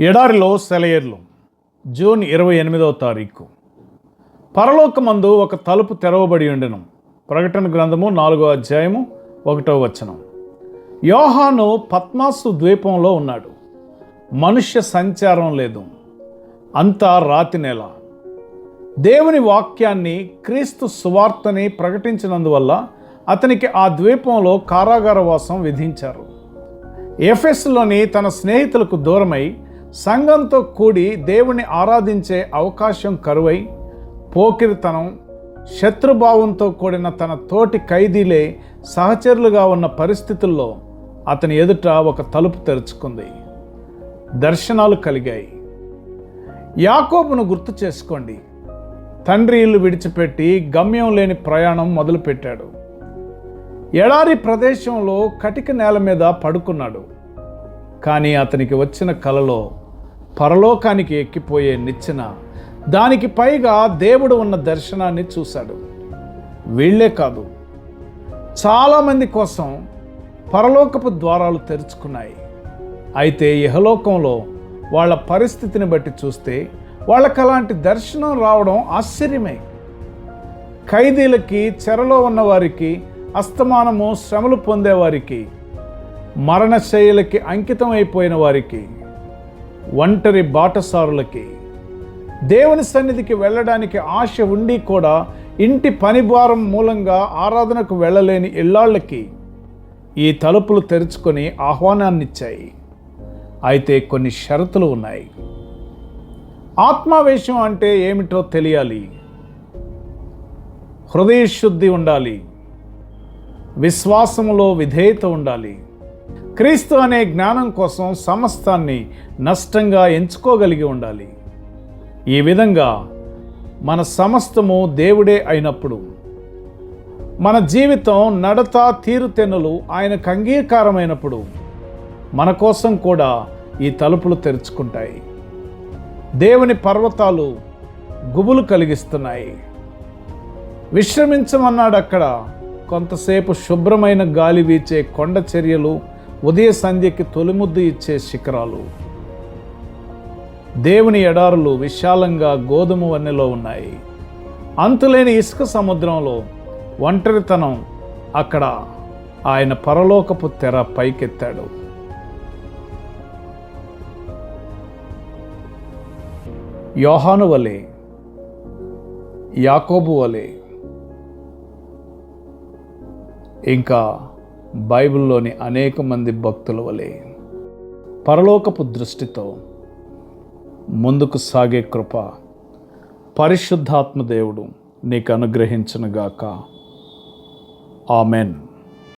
ఎడారిలో సెలయేర్లు. జూన్ ఇరవై ఎనిమిదవ తారీఖు. పరలోకమందు ఒక తలుపు తెరవబడి ఉండెను. ప్రకటన గ్రంథము నాలుగో అధ్యాయము ఒకటో వచనం. యోహాను పద్మాసు ద్వీపంలో ఉన్నాడు. మనుష్య సంచారం లేదు. అంతా రాతి నేల. దేవుని వాక్యాన్ని క్రీస్తు సువార్తని ప్రకటించినందువల్ల అతనికి ఆ ద్వీపంలో కారాగారవాసం విధించారు. ఎఫ్ఎస్లోని తన స్నేహితులకు దూరమై సంఘంతో కూడి దేవుని ఆరాధించే అవకాశం కరువై పోకిరితనం శత్రుభావంతో కూడిన తన తోటి ఖైదీలే సహచరులుగా ఉన్న పరిస్థితుల్లో అతని ఎదుట ఒక తలుపు తెరుచుకుంది. దర్శనాలు కలిగాయి. యాకోబును గుర్తు చేసుకోండి. తండ్రి ఇల్లు విడిచిపెట్టి గమ్యం లేని ప్రయాణం మొదలుపెట్టాడు. ఎడారి ప్రదేశంలో కటిక నేల మీద పడుకున్నాడు. కానీ అతనికి వచ్చిన కలలో పరలోకానికి ఎక్కిపోయే నిచ్చెన దానికి పైగా దేవుడు ఉన్న దర్శనాన్ని చూశాడు. వీళ్ళే కాదు చాలామంది కోసం పరలోకపు ద్వారాలు తెరుచుకున్నాయి. అయితే ఇహలోకంలో వాళ్ళ పరిస్థితిని బట్టి చూస్తే వాళ్ళకి అలాంటి దర్శనం రావడం ఆశ్చర్యమే. ఖైదీలకి చెరలో ఉన్నవారికి అస్తమానము శ్రమలు పొందేవారికి మరణశైలికి అంకితం అయిపోయిన వారికి ఒంటరి బాటసారులకి దేవుని సన్నిధికి వెళ్ళడానికి ఆశ ఉండి కూడా ఇంటి పనిభారం మూలంగా ఆరాధనకు వెళ్ళలేని ఇళ్ళాళ్ళకి ఈ తలుపులు తెరుచుకొని ఆహ్వానాన్నిచ్చాయి. అయితే కొన్ని షరతులు ఉన్నాయి. ఆత్మావేశం అంటే ఏమిటో తెలియాలి. హృదయశుద్ధి ఉండాలి. విశ్వాసములో విధేయత ఉండాలి. క్రీస్తు అనే జ్ఞానం కోసం సమస్తాన్ని నష్టంగా ఎంచుకోగలిగి ఉండాలి. ఈ విధంగా మన సమస్తము దేవుడే అయినప్పుడు మన జీవితం నడత తీరుతెన్నులు ఆయనకు అంగీకారమైనప్పుడు మన కోసం కూడా ఈ తలుపులు తెరుచుకుంటాయి. దేవుని పర్వతాలు గుబులు కలిగిస్తున్నాయి. విశ్రమించమన్నాడు అక్కడ కొంతసేపు శుభ్రమైన గాలి వీచే కొండ చర్యలు ఉదయ సంధ్యకి తొలిముద్దు ఇచ్చే శిఖరాలు. దేవుని ఎడారులు విశాలంగా గోధుమ వన్నెలో ఉన్నాయి. అంతులేని ఇసుక సముద్రంలో ఒంటరితనం అక్కడ ఆయన పరలోకపు తెర పైకెత్తాడు. యోహాను వలె యాకోబు వలె ఇంకా బైబిల్లోని అనేక మంది భక్తుల వలె. పరలోకపు దృష్టితో ముందుకు సాగే కృప పరిశుద్ధాత్మ దేవుడు నీకు అనుగ్రహించనుగాక. ఆమెన్.